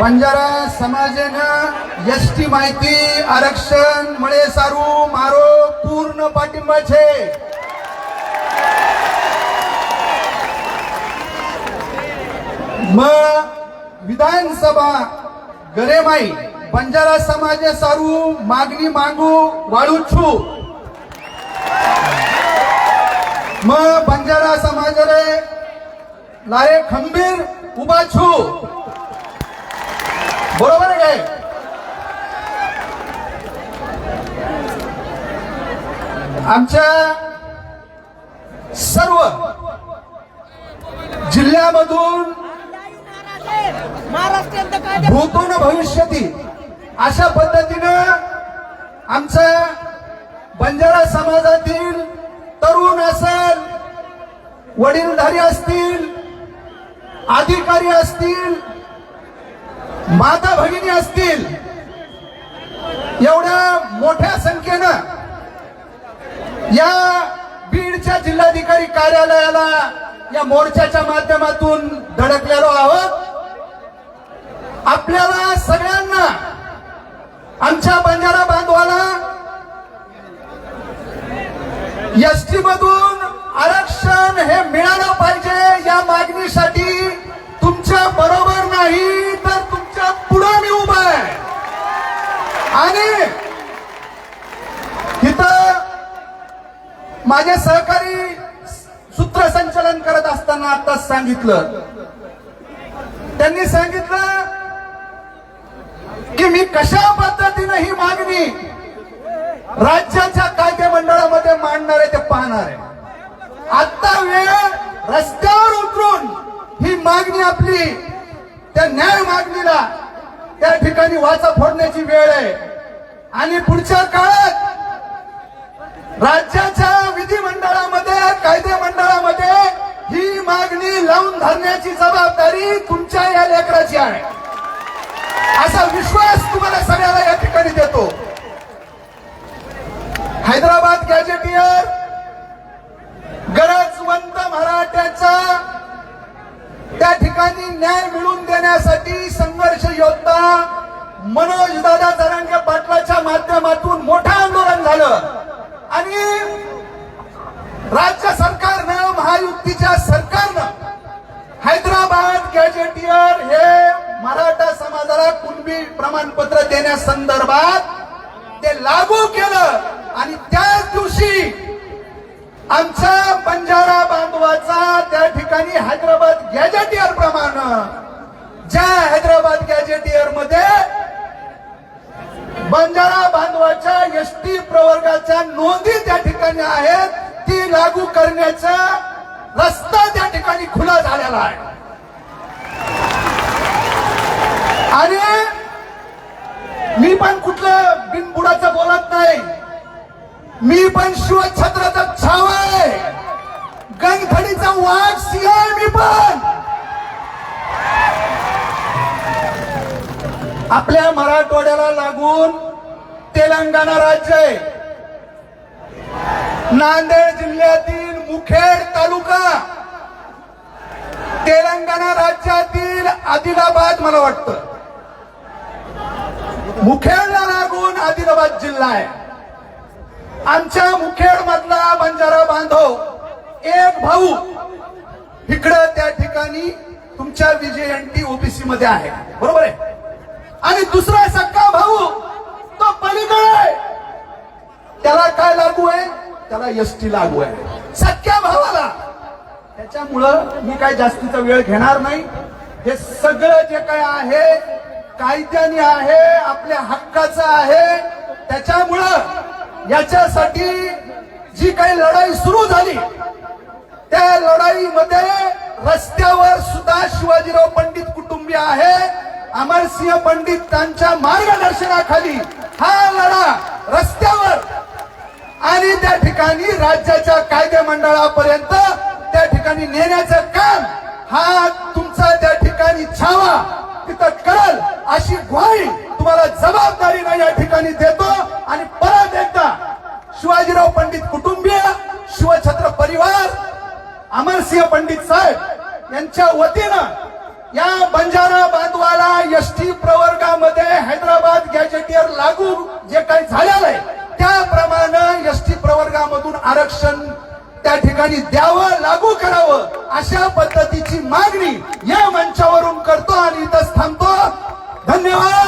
બંજારા સમાજને એસટી માહિતી આરક્ષણ મળે સારું, મારો પૂર્ણ પાઠિંબા છે. વિધાનસભા ગરેમાઈ, બંજારા સમાજે સારું માગણી માંગુ વાળું છું. બંજારા સમાજે લારે ખંબીર ઉભા છું बरोबर आहे काय आमच्या सर्व जिल्ह्यामधून महाराष्ट्रात काय भूतून भविष्यती अशा पद्धतीनं आमच्या बंजारा समाजातील तरुण असेल वडीलधारी असतील अधिकारी असतील माता भगिनी असतील एवढ्या मोठ्या संख्येनं या बीडच्या जिल्हाधिकारी कार्यालयाला या मोर्चाच्या माध्यमातून धडकलेलो आहोत. आपल्याला सगळ्यांना आमच्या बंजारा बांधवाला एस टी मधून आरक्षण हे मिळालं पाहिजे. आणि इथं माझे सहकारी सूत्रसंचालन करत असताना आताच सांगितलं. त्यांनी सांगितलं की मी कशा पद्धतीनं ही मागणी राज्याच्या कायदे मंडळामध्ये मांडणार आहे ते पाहणार आहे. आता वेळ रस्त्यावर उतरून ही मागणी आपली त्या न्याय मागणीला त्या ठिकाणी वाचा फोडण्याची वेळ आहे. आणि पुढच्या काळात राज्याच्या विधिमंडळामध्ये कायदे मंडळामध्ये ही मागणी लावून धरण्याची जबाबदारी तुमच्या या लेकराची आहे. असा विश्वास तुम्हाला सगळ्याला या ठिकाणी देतो. हैदराबाद गॅजेटियर गरजवंत मराठ्याचा त्या ठिकाणी न्याय मिळवून देण्यासाठी संघर्ष योद्धा मनोज दादा जरांगे पाटलाच्या माध्यमातून मोठं आंदोलन झालं. आणि राज्य सरकारनं महायुतीच्या सरकारनं हैदराबाद गॅजेटियर हे मराठा समाजाला कुणबी प्रमाणपत्र देण्यासंदर्भात ते लागू केलं. आणि त्याच दिवशी आमच्या बंजारा बांधवाचा त्या ठिकाणी हैदराबाद गॅजेटियर प्रमाण ज्या हैदराबाद गॅजेटियरमध्ये बंजारा बांधवाच्या एस टी प्रवर्गाच्या नोंदी त्या ठिकाणी आहेत. ती लागू करण्याचा रस्ता त्या ठिकाणी खुला झालेला आहे. आणि मी पण कुठलं बिनबुडाचं बोलत नाही. मी पण शिवछत्राचा छाव आहे. गणखडीचा वाघ सिंह आहे मी पण. आपल्या मराठवाड्याला लागून तेलंगणा राज्य आहे. नांदेड जिल्ह्यातील मुखेड तालुका. तेलंगणा राज्यातील आदिलाबाद मला वाटतं. मुखेडला लागून आदिलाबाद जिल्हा आहे. आमच्या मुखेड मधला बंजारा बांधव एक भाऊ इकडं त्या ठिकाणी तुमच्या विजयंती ओबीसी मध्ये आहे. बरोबर आहे? आणि दुसरा सक्का भाऊ अलीकडे त्याला काय लागू आहे? त्याला एस टी लागू आहे. सख्या भावाला. त्याच्यामुळं मी काय जास्तीचा वेळ घेणार नाही. हे सगळं जे काय आहे कायद्याने आहे आपल्या हक्काचं आहे त्याच्यामुळं याच्यासाठी जी काही लढाई सुरू झाली त्या लढाईमध्ये रस्त्यावर सुद्धा शिवाजीराव पंडित कुटुंबीय आहे. अमरसिंह पंडित त्यांच्या मार्गदर्शनाखाली हा लढा रस्त्यावर आणि त्या ठिकाणी राज्याच्या कायदे मंडळापर्यंत त्या ठिकाणी नेण्याचं काम हा तुमचा त्या ठिकाणी छावा. तिथं करल अशी ग्वाही तुम्हाला जबाबदारीने या ठिकाणी देतो. आणि परत एकदा शिवाजीराव पंडित कुटुंबीय शिवछत्र परिवार अमरसिंह पंडित साहेब यांच्या वतीनं या बंजारा बांधवाला यष्टी टी प्रवर्गामध्ये हैदराबाद लागू जे काही झालेलं आहे त्याप्रमाणे एस टी प्रवर्गामधून आरक्षण त्या ठिकाणी द्यावं लागू करावं अशा पद्धतीची मागणी या मंचावरून करतो आणि इथंच थांबतो. धन्यवाद!